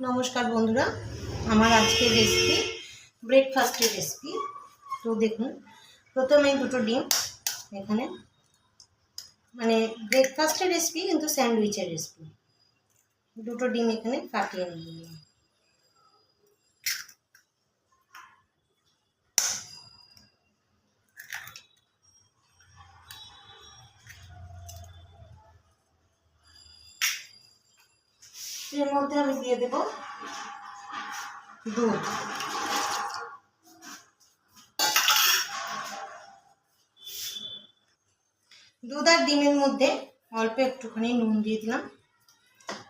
নমস্কার বন্ধুরা, আমার আজকের রেসিপি ব্রেকফাস্টের রেসিপি তো দেখুন, প্রথমে দুটো ডিম এখানে। মানে ব্রেকফাস্টের রেসিপি কিন্তু স্যান্ডউইচের রেসিপি দুটো ডিম এখানে কাটিয়ে নিয়ে এর মধ্যে আমি দিয়ে দেব দুধ। দুধ আর ডিমের মধ্যে অল্প একটুখানি নুন দিয়ে দিলাম।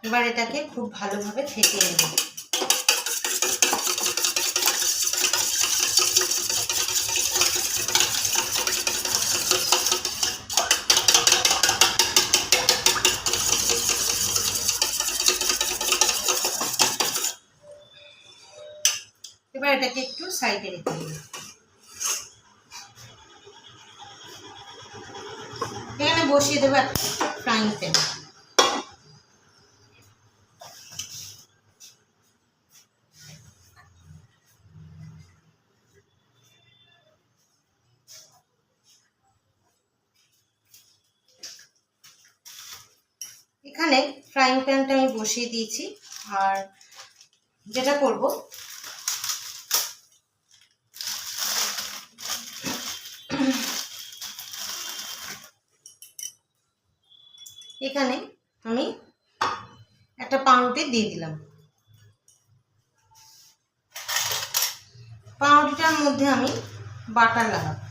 এবার এটাকে খুব ভালোভাবে ফেটিয়ে নেব। এবার এটাকে একটু সাইডে রেখে দিই। এখানে বসিয়ে দেবো ফ্রাইং প্যান এখানে ফ্রাইং প্যানটা আমি বসিয়ে দিয়েছি, আর যেটা করব এখানে আমি একটা পাউরুটি দিয়ে দিলাম। পাউরুটিটার মধ্যে আমি বাটার লাগাবো।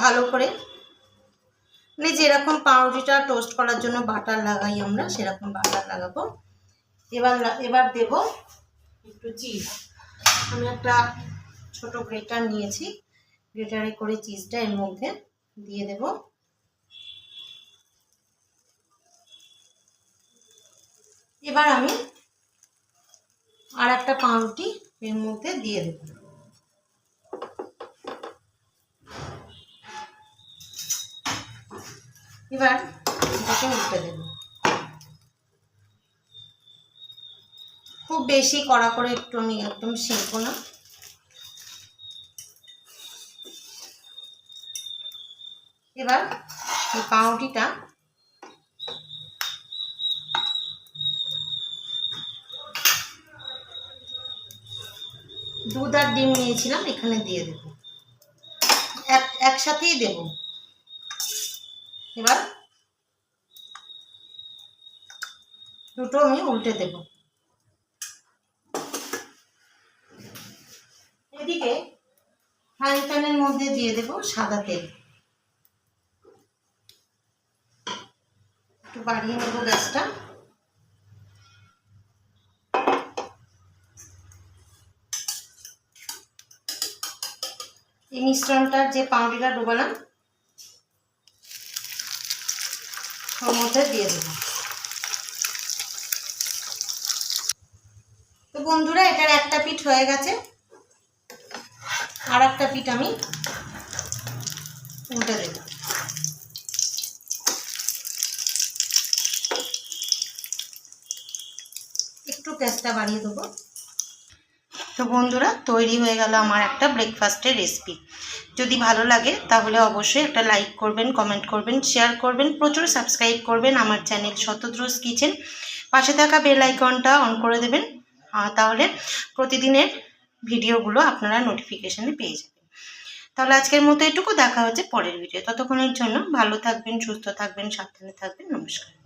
ভালো করে মানে যেরকম পাউরুটিটা টোস্ট করার জন্য বাটার লাগাই আমরা, সেরকম বাটার লাগাবো। এবার এবার দেব একটু চিজ আমি একটা ছোট গ্রেটার নিয়েছি। গ্রেটারে করে চিজটা এর মধ্যে দিয়ে দেব। এবার আমি আর একটা পাউরুটি এর মধ্যে দিয়ে দেব। এবার এটাকে দেব। খুব বেশি কড়া করে একটু আমি একদম শিখব না। এবার এই পাউরুটিটা দুধ আর ডিম নিয়েছিলাম, এখানে দিয়ে দেব। এক একসাথেই দেব। এবার দুটো আমি উল্টে দেব। এদিকে ফ্রাইং প্যানের মধ্যে দিয়ে দেব সাদা তেল। একটু বাড়িয়ে নেব গ্যাসটা। এই মিশ্রণটার যে পাউডিটা ডোবালাম, ওর মধ্যে দিয়ে দেবো। তো বন্ধুরা, এটার একটা পিঠ হয়ে গেছে। আর একটা পিঠ আমি উল্টে দেব। একটু গ্যাসটা বাড়িয়ে দেবো। তো বন্ধুরা, তৈরি হয়ে গেল আমার একটা ব্রেকফাস্টের রেসিপি যদি ভালো লাগে, তাহলে অবশ্যই একটা লাইক করবেন কমেন্ট করবেন শেয়ার করবেন, প্রচুর সাবস্ক্রাইব করবেন আমার চ্যানেল শতদ্রোজ কিচেন পাশে থাকা বেল আইকনটা অন করে দেবেন। তাহলে প্রতিদিনের ভিডিওগুলো আপনারা নোটিফিকেশানে পেয়ে যাবেন। তাহলে আজকের মতো এটুকু, দেখা হচ্ছে পরের ভিডিও ততক্ষণের জন্য ভালো থাকবেন, সুস্থ থাকবেন, সাবধানে থাকবেন। নমস্কার।